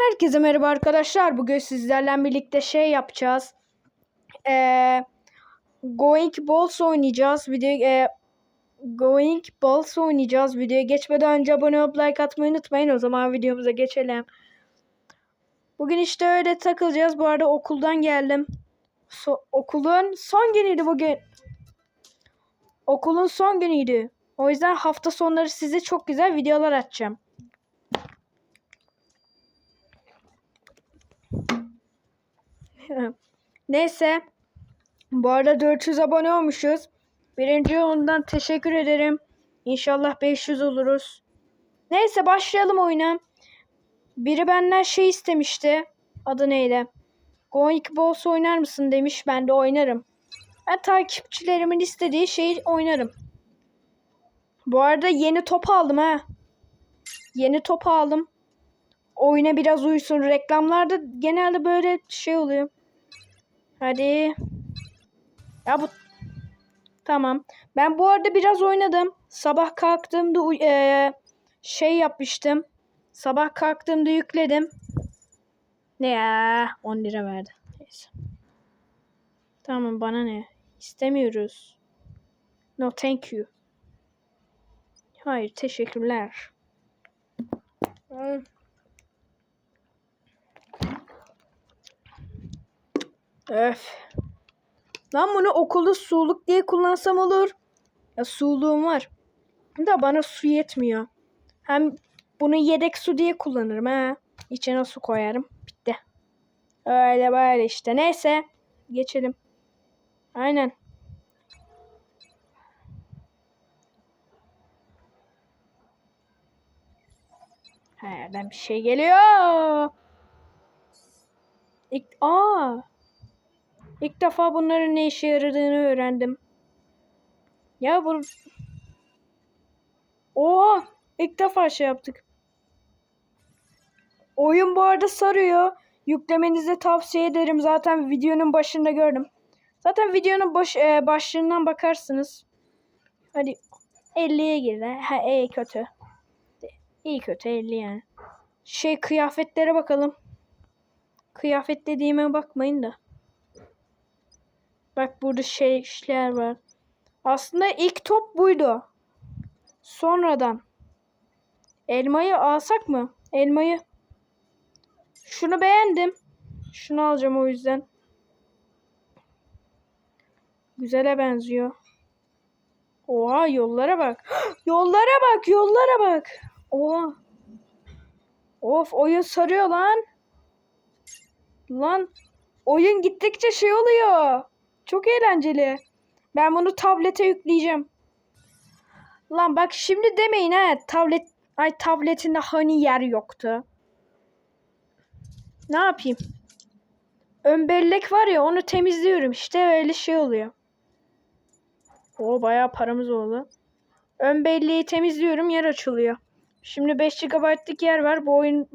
Herkese merhaba arkadaşlar. Bugün sizlerle birlikte şey yapacağız. Ee, Going Balls oynayacağız. Video e, Going Balls oynayacağız. Videoya geçmeden önce abone olup like atmayı unutmayın. O zaman videomuza geçelim. Bugün işte öyle takılacağız. Bu arada okuldan geldim. So- okulun son günüydü bugün. Okulun son günüydü. O yüzden hafta sonları size çok güzel videolar atacağım. Neyse. Bu arada 400 abone olmuşuz. Birinci ondan teşekkür ederim. İnşallah 500 oluruz. Neyse başlayalım oyuna. Biri benden şey istemişti. Adı neydi? Going Balls oynar mısın demiş. Ben de oynarım. Ben takipçilerimin istediği şeyi oynarım. Bu arada yeni top aldım ha. Yeni top aldım. Oyuna biraz uysun. Reklamlarda genelde böyle şey oluyor. Hadi. Ya bu Tamam. Ben bu arada biraz oynadım. Sabah kalktığımda eee, şey yapmıştım. Sabah kalktığımda yükledim. Ne ya? 10 lira verdi. Neyse. Tamam bana ne? İstemiyoruz. No thank you. Hayır teşekkürler. Hmm. Öf. Lan bunu okulda suluk diye kullansam olur. Ya suluğum var. Da bana su yetmiyor. Hem bunu yedek su diye kullanırım ha. İçine su koyarım. Bitti. Öyle böyle işte. Neyse. Geçelim. Aynen. Her yerden bir şey geliyor. İlk, aa. İlk defa bunların ne işe yaradığını öğrendim. Ya bu... Oha! İlk defa şey yaptık. Oyun bu arada sarıyor. Yüklemenizi tavsiye ederim. Zaten videonun başında gördüm. Zaten videonun baş, e, başlığından bakarsınız. Hadi 50'ye girdi. Ha iyi kötü. İyi kötü 50 yani. Şey kıyafetlere bakalım. Kıyafet dediğime bakmayın da. Bak burada şeyler var. Aslında ilk top buydu. Sonradan. Elmayı alsak mı? Elmayı. Şunu beğendim. Şunu alacağım o yüzden. Güzele benziyor. Oha yollara bak. yollara bak yollara bak. Oha. Of oyun sarıyor lan. Lan oyun gittikçe şey oluyor. Çok eğlenceli. Ben bunu tablete yükleyeceğim. Lan bak şimdi demeyin ha tablet ay tabletinde hani yer yoktu. Ne yapayım? Ön bellek var ya onu temizliyorum işte öyle şey oluyor. O bayağı paramız oldu. Ön belleği temizliyorum yer açılıyor. Şimdi 5 GB'lık yer var. Bu oyun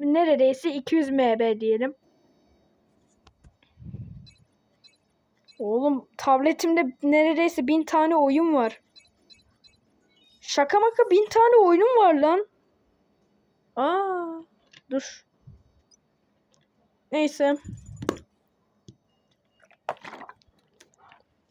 neredeyse 200 MB diyelim. Oğlum tabletimde neredeyse bin tane oyun var. Şaka maka bin tane oyunum var lan. Aa, dur. Neyse.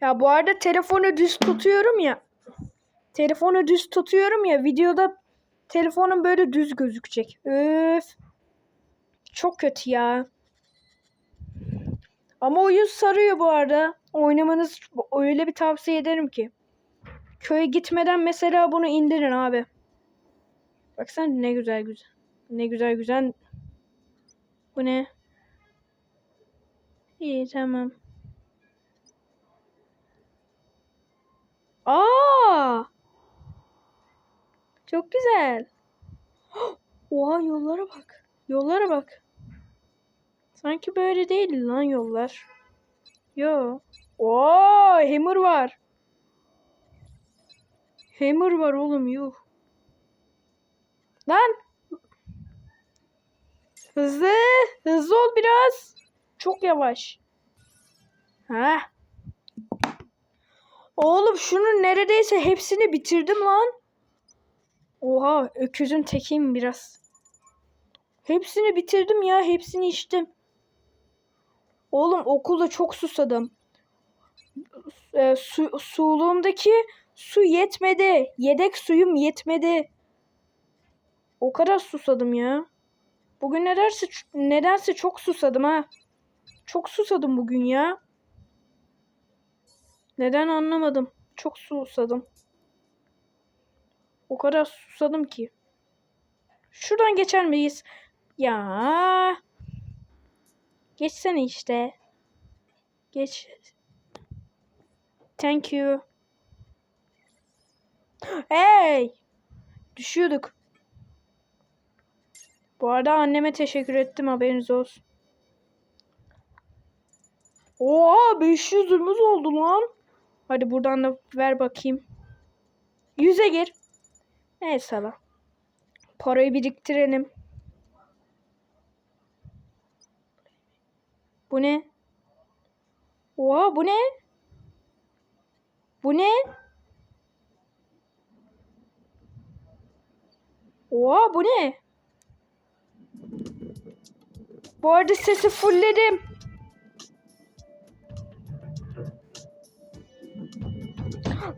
Ya bu arada telefonu düz tutuyorum ya. Telefonu düz tutuyorum ya. Videoda telefonum böyle düz gözükecek. Öf. Çok kötü ya. Ama oyun sarıyor bu arada. Oynamanız öyle bir tavsiye ederim ki. Köye gitmeden mesela bunu indirin abi. Baksana ne güzel güzel. Ne güzel güzel. Bu ne? İyi tamam. Aa! Çok güzel. Oha yollara bak. Yollara bak. Sanki böyle değil lan yollar. Yo. Oo, hammer var. Hammer var oğlum yuh. Lan. Hızlı. Hızlı ol biraz. Çok yavaş. Ha. Oğlum şunun neredeyse hepsini bitirdim lan. Oha öküzün tekiyim biraz. Hepsini bitirdim ya. Hepsini içtim. Oğlum okulda çok susadım. E, su, suluğumdaki su yetmedi. Yedek suyum yetmedi. O kadar susadım ya. Bugün nedense, nedense çok susadım ha. Çok susadım bugün ya. Neden anlamadım. Çok susadım. O kadar susadım ki. Şuradan geçer miyiz? Ya. Geçsene işte. Geç. Thank you. Hey! Düşüyorduk. Bu arada anneme teşekkür ettim haberiniz olsun. Oha 500'ümüz oldu lan. Hadi buradan da ver bakayım. 100'e gir. Neyse lan. Parayı biriktirelim. Bu ne? Oha bu ne? Bu ne? Oha bu ne? Bu arada sesi fullledim.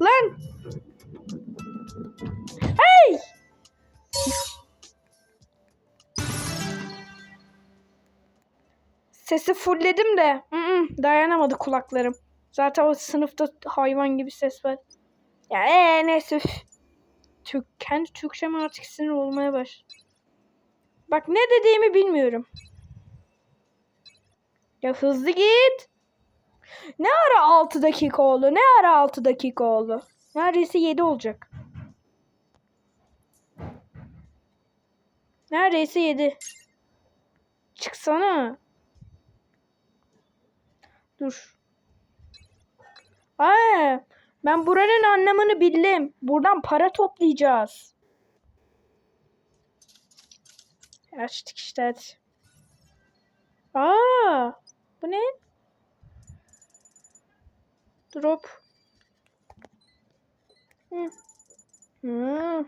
Lan! Sesi fullledim de ı-ı, dayanamadı kulaklarım. Zaten o sınıfta hayvan gibi ses var. Ya ee, neyse. Türk, kendi Türkçem artık sinir olmaya baş. Bak ne dediğimi bilmiyorum. Ya hızlı git. Ne ara 6 dakika oldu? Ne ara 6 dakika oldu? Neredeyse 7 olacak. Neredeyse 7. Çıksana. Dur. Aa, ben buranın anlamını bildim. Buradan para toplayacağız. Açtık işte hadi. Aa, bu ne? Drop. Hı. Hı.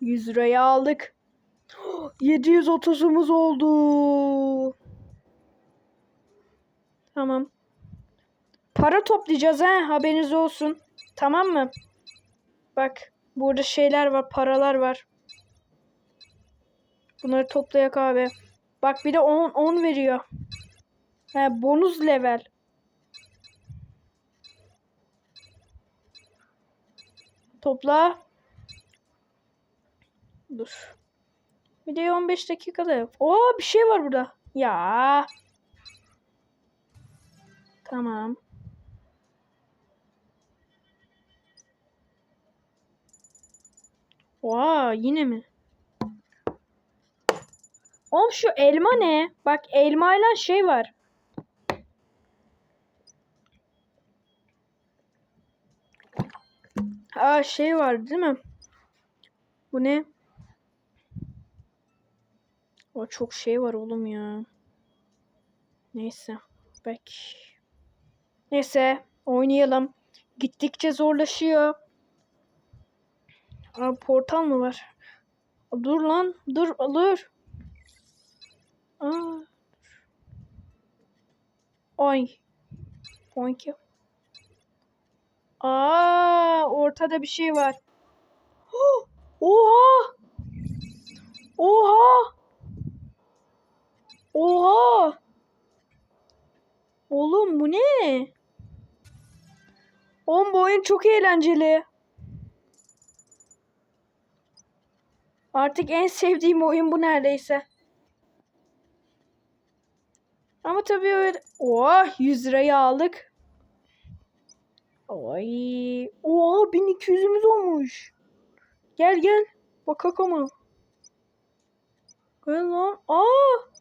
100 liraya aldık. 730'umuz oldu. Tamam. Para toplayacağız ha haberiniz olsun. Tamam mı? Bak burada şeyler var paralar var. Bunları toplayak abi. Bak bir de 10 10 veriyor. He bonus level. Topla. Dur. Video 15 dakikada. Oo bir şey var burada. Ya. Tamam. Oha yine mi? Oğlum şu elma ne? Bak elmayla şey var. Aa şey var değil mi? Bu ne? O çok şey var oğlum ya. Neyse. Bak. Neyse. Oynayalım. Gittikçe zorlaşıyor. Aa, portal mı var? Dur lan. Dur. Dur. Aa. Oynki. Aa, ortada bir şey var. Oha! Oha! Oha! Oğlum bu ne? Oğlum bu oyun çok eğlenceli. Artık en sevdiğim oyun bu neredeyse. Ama tabii öyle... Oh 100 lirayı aldık. Ay. Oha 1200'ümüz olmuş. Gel gel. Bakak ama. Gel lan. Aa.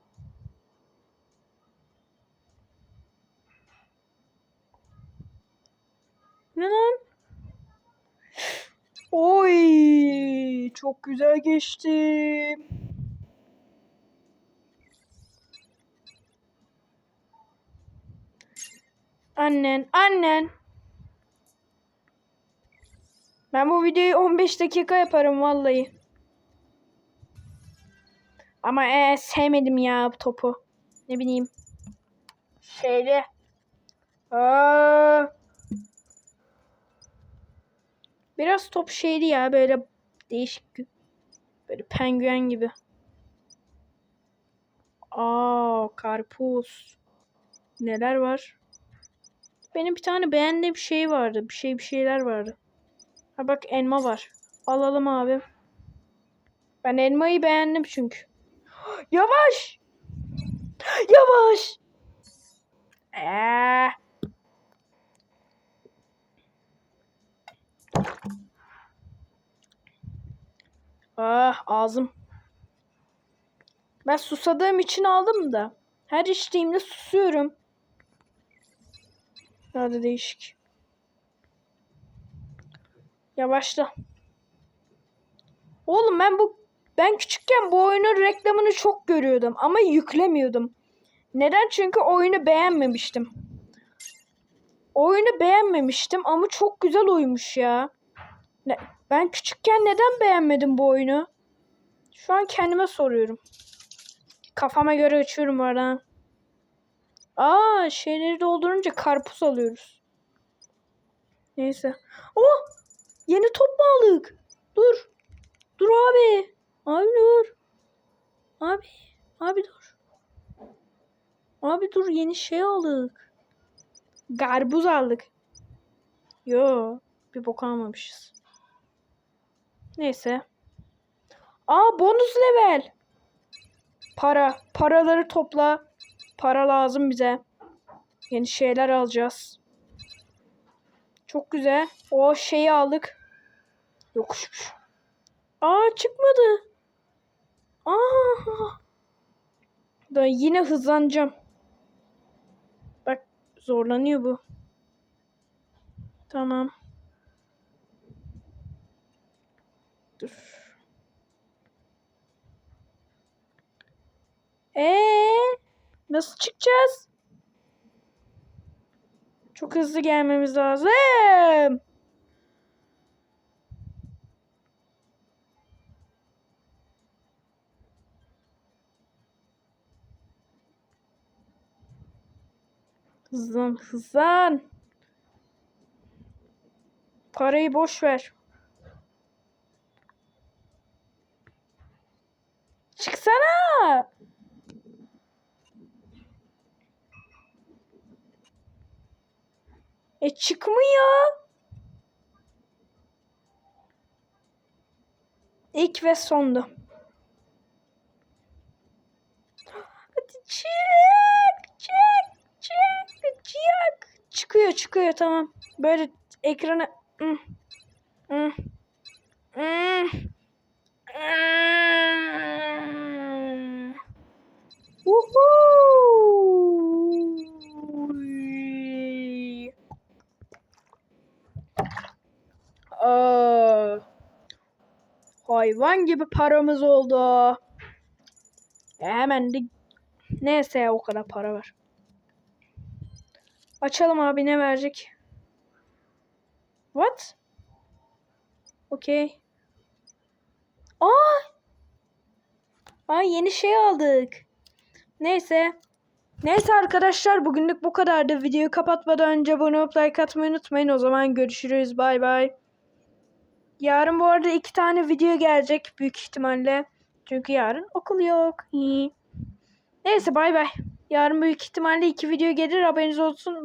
Ne lan? Oy. Çok güzel geçti. Annen, annen. Ben bu videoyu 15 dakika yaparım vallahi. Ama e, sevmedim ya topu. Ne bileyim. Şeyli. Aa. Biraz top şeyli ya böyle değişik. Böyle penguen gibi. Aa karpuz. Neler var? Benim bir tane beğendiğim şey vardı. Bir şey bir şeyler vardı. Ha bak elma var. Alalım abi. Ben elmayı beğendim çünkü. Yavaş. Yavaş. Ee. Ah ağzım. Ben susadığım için aldım da. Her içtiğimde susuyorum. Da değişik. Yavaşla. Oğlum ben bu ben küçükken bu oyunun reklamını çok görüyordum ama yüklemiyordum. Neden? Çünkü oyunu beğenmemiştim. Oyunu beğenmemiştim ama çok güzel oymuş ya. Ne, ben küçükken neden beğenmedim bu oyunu? Şu an kendime soruyorum. Kafama göre açıyorum oradan. Aa şeyleri doldurunca karpuz alıyoruz. Neyse. Oh! Yeni top mu aldık? Dur. Dur abi. Abi dur. Abi. Abi dur. Abi dur yeni şey aldık. Garbuz aldık. Yo. Bir bok almamışız. Neyse. Aa bonus level. Para. Paraları topla. Para lazım bize. Yeni şeyler alacağız. Çok güzel. O şeyi aldık. Yokuşmuş. Aa çıkmadı. Aa. Da yine hızlanacağım. Bak zorlanıyor bu. Tamam. Dur. Ee, nasıl çıkacağız? Çok hızlı gelmemiz lazım. Hızlan, hızlan. Parayı boş ver. Çıksana. E çıkmıyor. İlk ve sondu. Hadi çık, çık, çık, çık. Çıkıyor, çıkıyor tamam. Böyle ekrana... Hmm. Hmm. Hmm. Hmm. Woohoo! Aa, hayvan gibi paramız oldu. E hemen de neyse o kadar para var. Açalım abi ne verecek? What? Okay. Aa! Aa yeni şey aldık. Neyse. Neyse arkadaşlar bugünlük bu kadardı. Videoyu kapatmadan önce abone olup like atmayı unutmayın. O zaman görüşürüz. Bay bay. Yarın bu arada iki tane video gelecek büyük ihtimalle. Çünkü yarın okul yok. Neyse bay bay. Yarın büyük ihtimalle iki video gelir haberiniz olsun.